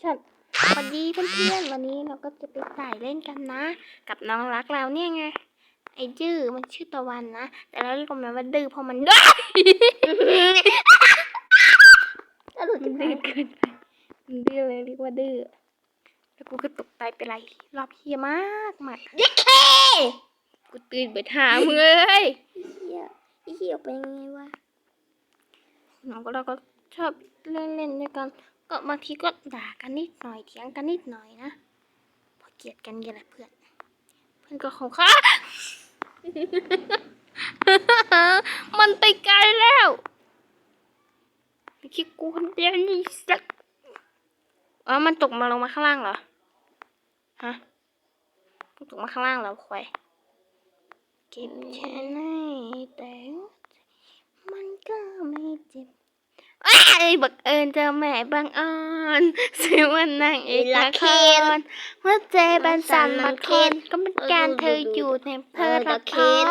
ชั่นสวัสดีเพื่อนๆ วันนี้เราก็จะไปถ่ายเล่นกันนะ กับน้องรักเราเนี่ยไง ไอ้ดื้อมันชื่อตะวันนะ แต่เราเรียกมันว่าดื้อเพราะมันดื้อสรุปมันจะดื้อเกินไปมันดื้อเลยเรียกว่าดื้อ แล้วกูก็ตกใจไปไรรอบเฮียมากมากยิ่งเคกูตื่นไปถามมึงเลยเหี้ยเหี้ยเป็นยังไงวะน้องก็เราก็ชอบเล่นเล่นด้วยกัน ก็บางทีก็ด่ากันนิดหน่อยเถียงกันนิดหน่อยนะ พอเกลียดกันกันแหละเพื่อน เพื่อนก็คงค่ะมันไปไกลแล้วไม่คิดกูคนเดียวนี่สักอ๋อมันตกมาลงมาข้างล่างเหรอ ฮะตกมาข้างล่างแล้วควายเก็บแค่ไหนแต่มันก็ไม่เจ็บ อ้ายบักเอิญเจอแม่บังอ่อนซื้อวันนางเอกละครว่าเจบันสันมาเคนก็เป็นการเธออยู่ในเพลิละคร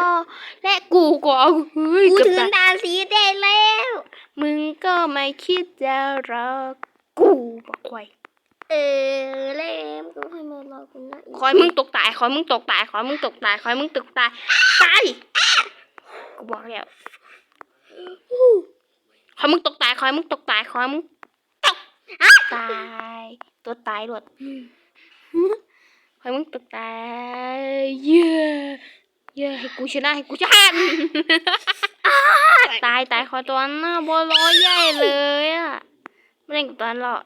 และกูก็เอาเฮ้ยกูเกือบถึงตายดาวสีแดงแล้ว มึงก็ไม่คิดจะรอกูบักควายเออเล่มก็ให้มารอกูนะคอยมึงตกตายคอยมึงตกตายคอยมึงตกตายคอยมึงตกตายตายกูบอกแล้ว คอยมึงตกตายคอยมึงตกตายคอยมึงตกตาย ตัวตายหลดคอยมึงตกตายเย้เย้ให้กูชนะให้กูชนะตายตายคอยตัวนั้นน่ะบัวลอยใหญ่เลยอะไม่เล่นกับตัวนั้นหรอก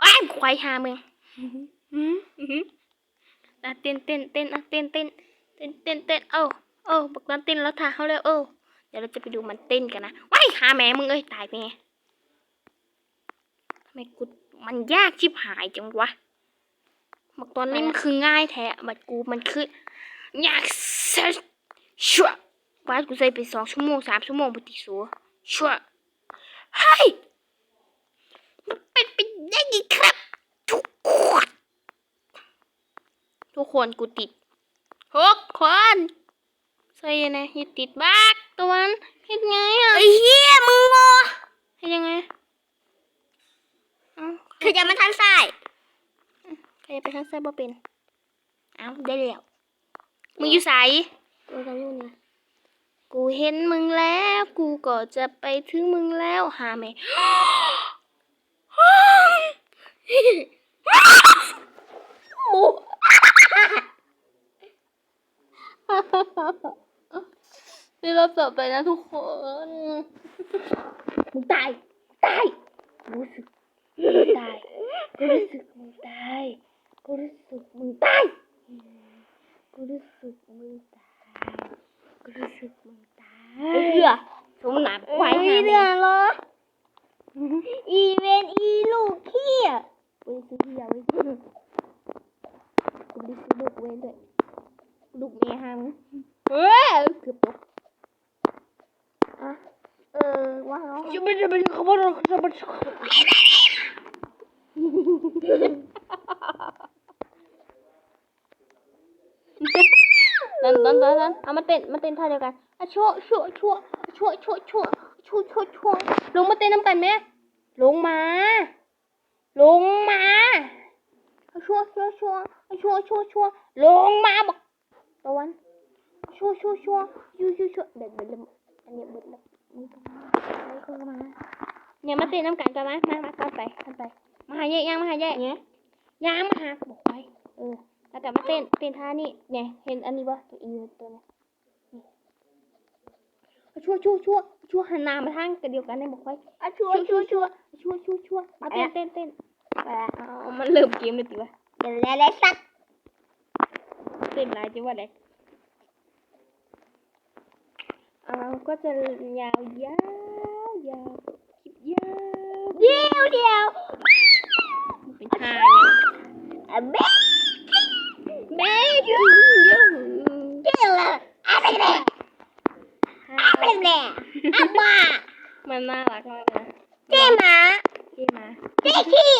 ไอ้ควายหามึงเต้นเต้นเต้นเต้นเต้นเต้นเต้นเต้นเอ้าเอ้าบอกนั้นเต้นแล้วท่าเขาแล้วเอ้า เดี๋ยวเราจะไปดูมันเต้นกันนะว้ายหาแม่มึงเอ้ยตายไปไงทำไมกูมันยากชิบหายจังวะบอกตอนนี้มันคือง่ายแท้บัดกูมันคือยากเสชัวว่ากูใส่ไปสองชั่วโมงสามชั่วโมงปฏิสัวชัวเฮ้ยมันเป็นไปได้ไงครับ ทุกคนทุกคนกูติดหกคนใส่ยังไงย่าติดบัก ตะวันเฮ็ดไงอะไอ้เหี้ยมึงโง่เฮ็ดยังไงเอ้าคือจะมาทางซ้ายใครจะไปทางซ้ายบ่เป็นเอ้าได้แล้วมึงอยู่ไสกูจะอยู่นี่กูเห็นมึงแล้ว กูก็จะไปถึงมึงแล้วหาแม่นี่เราจบไปนะทุกคนมึงตายตายรู้สึกมึงตายกูรู้สึกมึงตายกูรู้สึกมึงตายกูรู้สึกมึงตายกูรู้สึกมึงตายเหือสมหนามควายไม่หาเดือดหรออีเวนอีลูกเหี้ยกูได้ซื้อเหียไว้กูได้ซื้อลูกเว้นด้วยลูกเมียหามึงเฮ้ยเกือบตก เออว่าแล้ว จะไม่จะไม่เขา บอกเราจะไม่นั่นนั่นนั่นเอามาเต้นมาเต้นท่าเดียวกันอะชั่วชั่วชั่วชั่วชั่วชั่วชั่วชั่วชั่วลงมาเต้นน้ำกันไหมลงมา ลงมาชั่วชั่วชั่วชั่วชั่วชั่วลงมาบอกตะวันชั่วชั่วชั่วชั่วชั่วชั่วเด็ดเด็ดเลยอันนี้เด็ดเลยมึงก็มามึงก็มา เนี่ยมาเต้นน้ำกันกันไหมมามากันไปกันไป มาหาแยกย่างมาหาแยกเนี่ยย่างมาหาก็บอกไว้เออแล้วกลับมาเต้นเต้นท่านี่เนี่ย เห็นอันนี้ปะตัวอีตัวเนี้ยนี่เอาชั่วชั่วชั่วชั่วหันหน้ามาทางกันเดียวกันเนี่ยบอกไว้อะชัวชั่วชัชั่ววชัชั่ววชั่วชั่วชั่วมาเต้นเต้นเต้นไปละเอามันเริ่มเกมเลยติวะเดี๋ยวแล้วได้สักเต้นลายจิว่าเด็กอ่าก็จะยาวยาวยาวคลิปยาว เดียวเดียวเป็นท่าเนี่ยอะแม่แม่ยูยูเดียวละอะไปเลยอะไปเลยอะมามันน่ารักมากนะเจ๊หมาที่มาเจ๊ขี้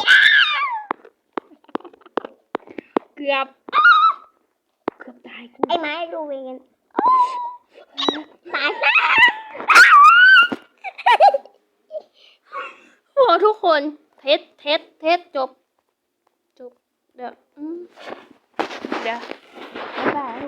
เกือบเกือบตายกูไอ้ไม้ดูเองตายซะ โอ้ทุก คนเทสเทสเทสจบ จบ เดี๋ยวเดี๋ยวบ๊ายบาย